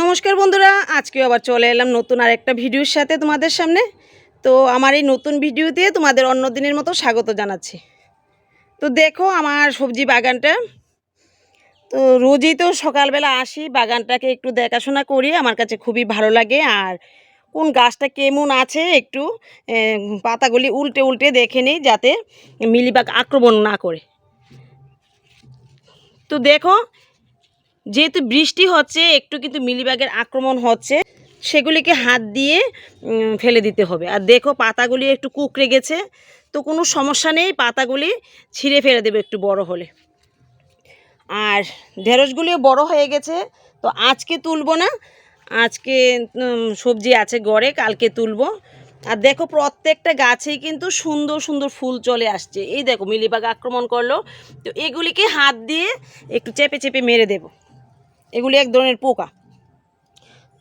নমস্কার বন্ধুরা আজকে আবার চলে এলাম নতুন আর একটা ভিডিওর সাথে তোমাদের সামনে। তো আমার এই নতুন ভিডিওতে তোমাদের অন্য দিনের মতো স্বাগত জানাচ্ছি। তো দেখো আমার সবজি বাগানটা। তো রোজই তো সকালবেলা আসি, বাগানটাকে একটু দেখাশোনা করি, আমার কাছে খুবই ভালো লাগে। আর কোন গাছটা কেমন আছে একটু পাতাগুলি উল্টে উল্টে দেখে নিই যাতে মিলিবাগ আক্রমণ না করে। তো দেখো যেহেতু বৃষ্টি হচ্ছে, একটু কিন্তু মিলিবাগের আক্রমণ হচ্ছে, সেগুলিকে হাত দিয়ে ফেলে দিতে হবে। আর দেখো পাতাগুলি একটু কুকড়ে গেছে, তো কোনো সমস্যা নেই, পাতাগুলি ছিঁড়ে ফেলে দেবে একটু বড় হলে। আর ঢেঁড়সগুলিও বড় হয়ে গেছে, তো আজকে তুলবো না, আজকে সবজি আছে গড়ে, কালকে তুলবো। আর দেখো প্রত্যেকটা গাছেই কিন্তু সুন্দর সুন্দর ফুল চলে আসছে। এই দেখো মিলিবাগ আক্রমণ করল, তো এগুলিকে হাত দিয়ে একটু চেপে চেপে মেরে দেবো। এগুলি এক ধরনের পোকা।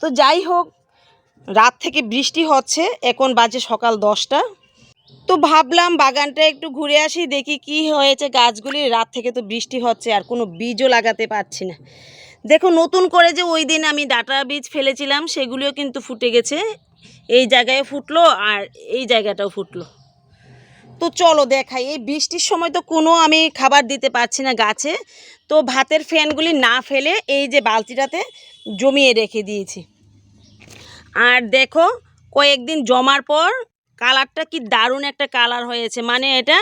তো যাই হোক, রাত থেকে বৃষ্টি হচ্ছে, এখন বাজে সকাল দশটা। তো ভাবলাম বাগানটা একটু ঘুরে আসি, দেখি কি হয়েছে গাছগুলি। রাত থেকে তো বৃষ্টি হচ্ছে, আর কোনো বীজও লাগাতে পারছি না। দেখো, নতুন করে যে ওই দিন আমি ডাটা বীজ ফেলেছিলাম, সেগুলিও কিন্তু ফুটে গেছে। এই জায়গায় ফুটলো, আর এই জায়গাটাও ফুটলো। তো চলো দেখাই। এই বৃষ্টির সময় তো কোনো আমি খাবার দিতে পারছি না গাছে। তো ভাতের ফ্যানগুলি না ফেলে এই যে বালতিটাতে জমিয়ে রেখে দিয়েছি। আর দেখো, কয়েকদিন জমার পর কালারটা কি দারুণ একটা কালার হয়েছে। মানে এটা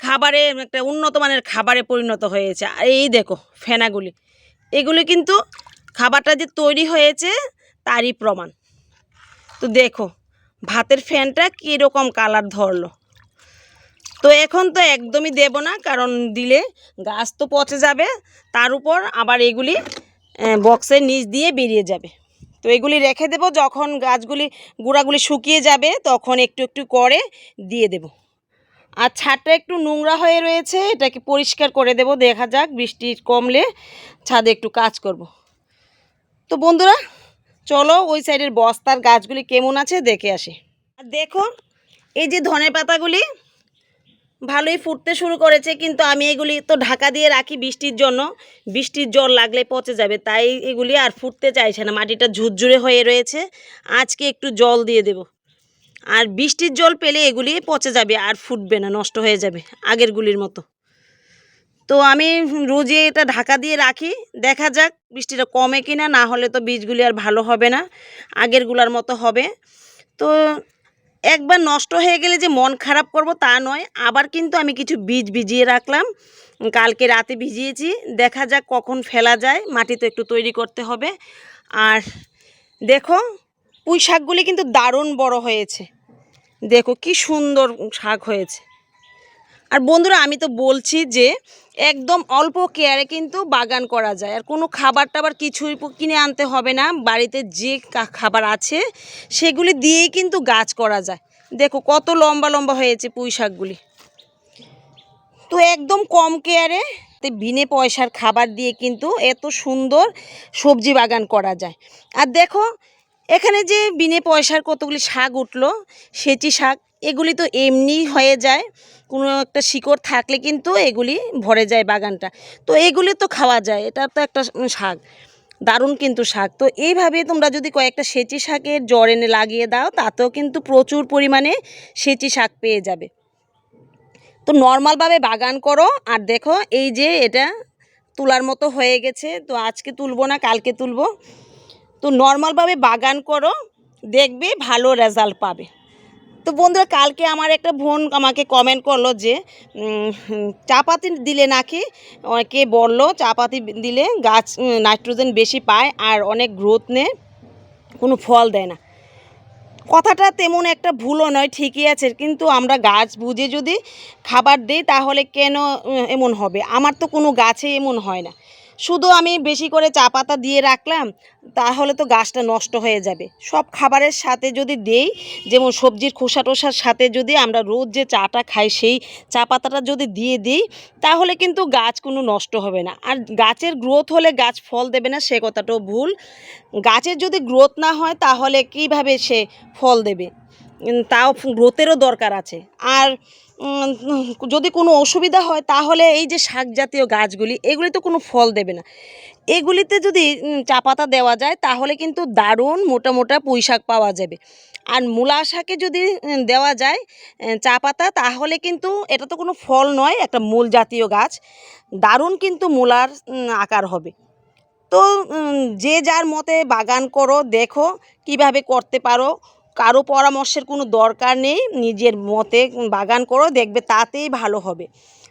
খাবারে একটা উন্নত মানের খাবারে পরিণত হয়েছে। আর এই দেখো ফেনাগুলি। এগুলি কিন্তু খাবারটা যে তৈরি হয়েছে তারই প্রমাণ। তো দেখো, ভাতের ফ্যানটা কীরকম কালার ধরলো। তো এখন তো একদমই দেব না, কারণ দিলে গাছ তো পচে যাবে, তার উপর আবার এগুলি বক্সের নিচ দিয়ে বেরিয়ে যাবে। তো এগুলি রেখে দেব, যখন গাছগুলি, গুঁড়াগুলি শুকিয়ে যাবে, তখন একটু একটু করে দিয়ে দেব। আর ছাদটা একটু নোংরা হয়ে রয়েছে, এটাকে পরিষ্কার করে দেব, দেখা যাক বৃষ্টি কমলে ছাদে একটু কাজ করব। তো বন্ধুরা, চলো ওই সাইডের বস্তার গাছগুলি কেমন আছে দেখে আসি। আর দেখো, এই যে ধনে পাতাগুলি ভালোই ফুটতে শুরু করেছে, কিন্তু আমি এগুলি তো ঢাকা দিয়ে রাখি বৃষ্টির জন্য। বৃষ্টির জল লাগলে পচে যাবে, তাই এগুলি আর ফুটতে চাইছে না, মাটিটা ঝুরঝুরে হয়ে রয়েছে। আজকে একটু জল দিয়ে দেব। আর বৃষ্টির জল পেলে এগুলি পচে যাবে আর ফুটবে না, নষ্ট হয়ে যাবে আগেরগুলির মতো। তো আমি রোজই এটা ঢাকা দিয়ে রাখি, দেখা যাক বৃষ্টিটা কমে কিনা, না হলে তো বীজগুলি আর ভালো হবে না আগেরগুলার মতো হবে। তো একবার নষ্ট হয়ে গেলে যে মন খারাপ করব তা নয়, আবার কিন্তু আমি কিছু বীজ ভিজিয়ে রাখলাম। কালকে রাতে ভিজিয়েছি, দেখা যাক কখন ফেলা যায়, মাটি তো একটু তৈরি করতে হবে। আর দেখো, পুঁই শাকগুলি কিন্তু দারুণ বড় হয়েছে। দেখো কি সুন্দর শাক হয়েছে। আর বন্ধুরা, আমি তো বলছি যে একদম অল্প কেয়ারে কিন্তু বাগান করা যায়। আর কোনো খাবার টাবার কিছুই কিনে আনতে হবে না। বাড়িতে যে খাবার আছে, সেগুলি দিয়েই কিন্তু গাছ করা যায়। দেখো, কত লম্বা লম্বা হয়েছে পুঁই শাকগুলি। তো একদম কম কেয়ারে বিনে পয়সার খাবার দিয়ে কিন্তু এত সুন্দর সবজি বাগান করা যায়। আর দেখো, এখানে যে বিনে পয়সার কতগুলি শাক উঠল, সেচি শাক এগুলি তো এমনি হয়ে যায়, কোনো একটা শিকড় থাকলে কিন্তু এগুলি ভরে যায় বাগানটা। তো এগুলি তো খাওয়া যায়, এটা তো একটা শাক, দারুণ কিন্তু শাক। তো এইভাবে তোমরা যদি কয়েকটা সেচি শাকের জড় এনে লাগিয়ে দাও, তাতেও কিন্তু প্রচুর পরিমাণে সেচি শাক পেয়ে যাবে। তো নর্মালভাবে বাগান করো, আর দেখো এই যে এটা তোলার মতো হয়ে গেছে, তো আজকে তুলবো না, কালকে তুলবো। তো নর্মালভাবে বাগান করো, দেখবে ভালো রেজাল্ট পাবে। তো বন্ধুরা, কালকে আমার একটা বোন আমাকে কমেন্ট করল যে চা পাতি দিলে নাকি অনেকে বলল চা পাতি দিলে গাছ নাইট্রোজেন বেশি পায় আর অনেক গ্রোথ নেয় কোনো ফল দেয় না। কথাটা তেমন একটা ভুলও নয়, ঠিকই আছে, কিন্তু আমরা গাছ বুঝে যদি খাবার দিই তাহলে কেন এমন হবে? আমার তো কোনো গাছে এমন হয় না। শুধু আমি বেশি করে চা পাতা দিয়ে রাখলাম, তাহলে তো গাছটা নষ্ট হয়ে যাবে। সব খাবারের সাথে যদি দেই, যেমন সবজির খোসা টোসার সাথে যদি আমরা রোজ যে চাটা খাই, সেই চা পাতাটা যদি দিয়ে দিই, তাহলে কিন্তু গাছ কোনো নষ্ট হবে না। আর গাছের গ্রোথ হলে গাছ ফল দেবে না, সে কথাটাও ভুল। গাছের যদি গ্রোথ না হয়, তাহলে কীভাবে সে ফল দেবে? তাও গ্রোথেরও দরকার আছে। আর যদি কোনো অসুবিধা হয়, তাহলে এই যে শাক জাতীয় গাছগুলি, এগুলি তো কোনো ফল দেবে না। এগুলিতে যদি চা পাতা দেওয়া যায়, তাহলে কিন্তু দারুণ মোটা মোটা পুঁই শাক পাওয়া যাবে। আর মূলা শাকে যদি দেওয়া যায় চা পাতা, তাহলে কিন্তু এটা তো কোনো ফল নয়, একটা মূল জাতীয় গাছ। দারুণ কিন্তু মূলার আকার হবে। তো যে যার মতে বাগান করো, দেখো কীভাবে করতে পারো। কারও পরামর্শের কোনো দরকার নেই, নিজের মতে বাগান করো, দেখবে তাতেই ভালো হবে।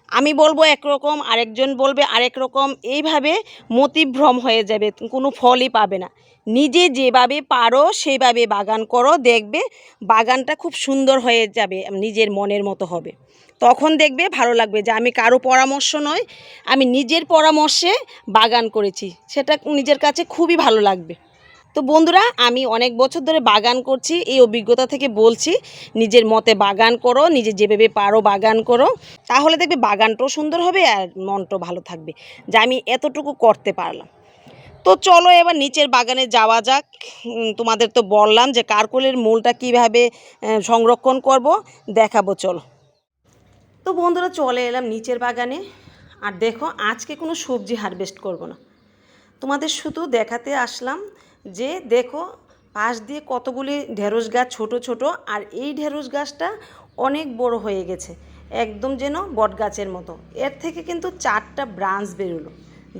আমি বলব একরকম, আরেকজন বলবে আরেক রকম এইভাবে মতিভ্রম হয়ে যাবে, কোনো ফলই পাবে না। নিজে যেভাবে পারো সেইভাবে বাগান করো, দেখবে বাগানটা খুব সুন্দর হয়ে যাবে, নিজের মনের মতো হবে। তখন দেখবে ভালো লাগবে যে আমি কারও পরামর্শ নয়, আমি নিজের পরামর্শে বাগান করেছি, সেটা নিজের কাছে খুবই ভালো লাগবে। তো বন্ধুরা, আমি অনেক বছর ধরে বাগান করছি, এই অভিজ্ঞতা থেকে বলছি, নিজের মতে বাগান করো, নিজে যেভাবে পারো বাগান করো। তাহলে দেখবে বাগানটাও সুন্দর হবে আর মনটাও ভালো থাকবে, যে আমি এতটুকু করতে পারলাম। তো চলো এবার নিচের বাগানে যাওয়া যাক। তোমাদের তো বললাম যে কারকলের মূলটা কীভাবে সংরক্ষণ করব, দেখাবো চলো। তো বন্ধুরা, চলে এলাম নিচের বাগানে। আর দেখো, আজকে কোনো সবজি হারভেস্ট করব না। তোমাদের শুধু দেখাতে আসলাম যে দেখো পাশ দিয়ে কতগুলি ঢেঁড়স গাছ ছোট ছোট, আর এই ঢেঁড়স গাছটা অনেক বড় হয়ে গেছে, একদম যেন বট গাছের মতো। এর থেকে কিন্তু চারটা ব্রাঞ্চ বেরোলো।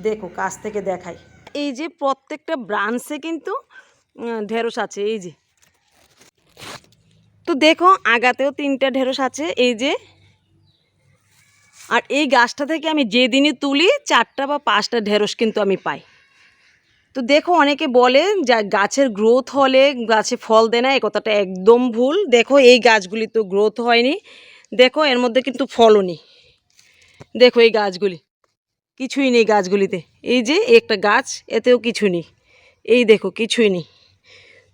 দেখো, কাছ থেকে দেখাই। এই যে প্রত্যেকটা ব্রাঞ্চে কিন্তু ঢেঁড়স আছে, এই যে। তো দেখো, আগাতেও তিনটা ঢেঁড়স আছে, এই যে। আর এই গাছটা থেকে আমি যেদিনই তুলি, চারটা বা পাঁচটা ঢেঁড়স কিন্তু আমি পাই। তো দেখো অনেকে বলে যা গাছের গ্রোথ হলে গাছে ফল দেয় না এই কথাটা একদম ভুল। দেখো এই গাছগুলি তো গ্রোথ হয়নি। দেখো এর মধ্যে কিন্তু ফলও নেই। দেখো এই গাছগুলি। কিছুই নেই গাছগুলিতে। এই যে একটা গাছ, এতেও কিছু নেই। এই দেখো, কিছুই নেই।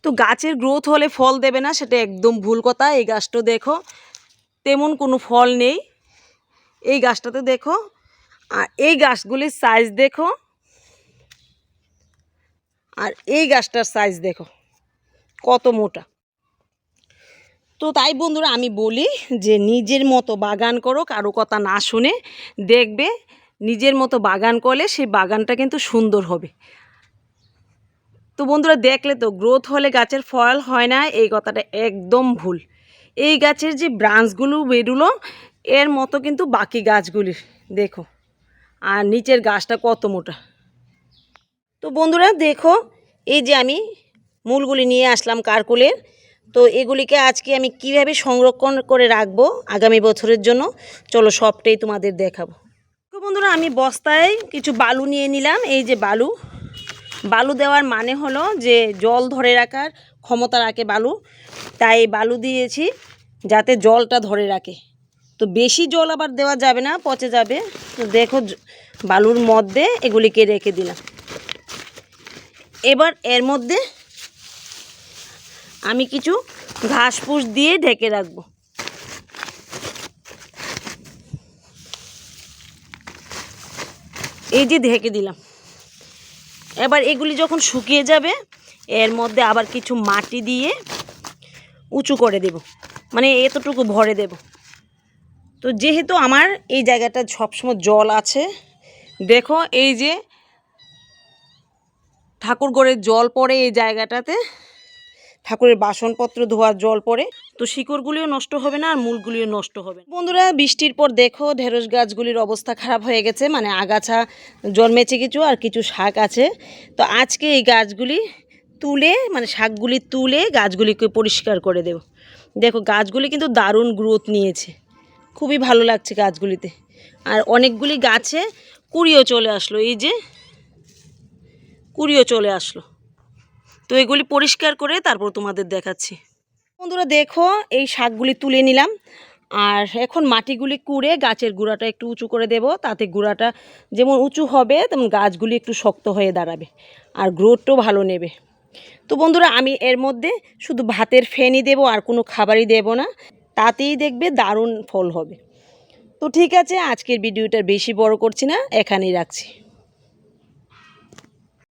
তো গাছের গ্রোথ হলে ফল দেবে না, সেটা একদম ভুল কথা। এই গাছটা দেখো, তেমন কোনো ফল নেই। এই গাছটাতে দেখো, আর এই গাছগুলির সাইজ দেখো আর এই গাছটার সাইজ দেখো, কত মোটা। তো তাই বন্ধুরা আমি বলি যে নিজের মতো বাগান করো, কারও কথা না শুনে দেখবে, নিজের মতো বাগান করলে সেই বাগানটা কিন্তু সুন্দর হবে। তো বন্ধুরা দেখলে তো গ্রোথ হলে গাছের ফল হয় না, এই কথাটা একদম ভুল। এই গাছের যে ব্রাঞ্চগুলো বেরুলো, এর মতো কিন্তু বাকি গাছগুলির, দেখো। আর নিচের গাছটা কত মোটা। তো বন্ধুরা দেখো, এই যে আমি মূলগুলি নিয়ে আসলাম কারকুলের। তো এগুলিকে আজকে আমি কীভাবে সংরক্ষণ করে রাখব আগামী বছরের জন্য, চলো সবটাই তোমাদের দেখাবো। তো বন্ধুরা, আমি বস্তায় কিছু বালু নিয়ে নিলাম। এই যে বালু বালু দেওয়ার মানে হলো যে জল ধরে রাখার ক্ষমতা রাখে বালু। তাই বালু দিয়েছি যাতে জলটা ধরে রাখে। তো বেশি জল আবার দেওয়া যাবে না, পচে যাবে। তো দেখো বালুর মধ্যে এগুলিকে রেখে দিলাম। এবার এর মধ্যে আমি কিছু ঘাস ফুস দিয়ে ঢেকে রাখব। এই যে ঢেকে দিলাম। এবার এগুলি যখন শুকিয়ে যাবে, এর মধ্যে আবার কিছু মাটি দিয়ে উঁচু করে দেব। মানে এতটুকু ভরে দেব। তো যেহেতু আমার এই জায়গাটা সবসময় জল আছে, দেখো এই যে ঠাকুর জল পড়ে এই জায়গাটাতে। ঠাকুরের বাসনপত্র ধোয়ার জল পড়ে। তো শিকড়গুলিও নষ্ট হবে না আর মূলগুলিও নষ্ট হবে বন্ধুরা, বৃষ্টির পর দেখো ঢেঁড়স গাছগুলির অবস্থা খারাপ হয়ে গেছে। মানে আগাছা, জন্মেছে কিছু আর কিছু শাক আছে। তো আজকে এই গাছগুলি তুলে মানে শাকগুলি তুলে গাছগুলিকে পরিষ্কার করে দেব। দেখো, গাছগুলি কিন্তু দারুণ গ্রোথ নিয়েছে। খুবই ভালো লাগছে গাছগুলিতে। আর অনেকগুলি গাছে কুড়িও চলে আসলো। এই যে কুড়িও চলে আসলো। তো এগুলি পরিষ্কার করে তারপর তোমাদের দেখাচ্ছি। বন্ধুরা দেখো, এই শাকগুলি তুলে নিলাম। আর এখন মাটিগুলি কুড়ে গাছের গুঁড়াটা একটু উঁচু করে দেব। তাতে গুঁড়াটা যেমন উঁচু হবে, তেমন গাছগুলি একটু শক্ত হয়ে দাঁড়াবে আর গ্রোথটাও ভালো নেবে। তো বন্ধুরা, আমি এর মধ্যে শুধু ভাতের ফেনি দেব আর কোনো খাবারই দেব না। তাতেই দেখবে দারুণ ফল হবে। তো ঠিক আছে, আজকের ভিডিওটা বেশি বড় করছি না, এখানেই রাখছি।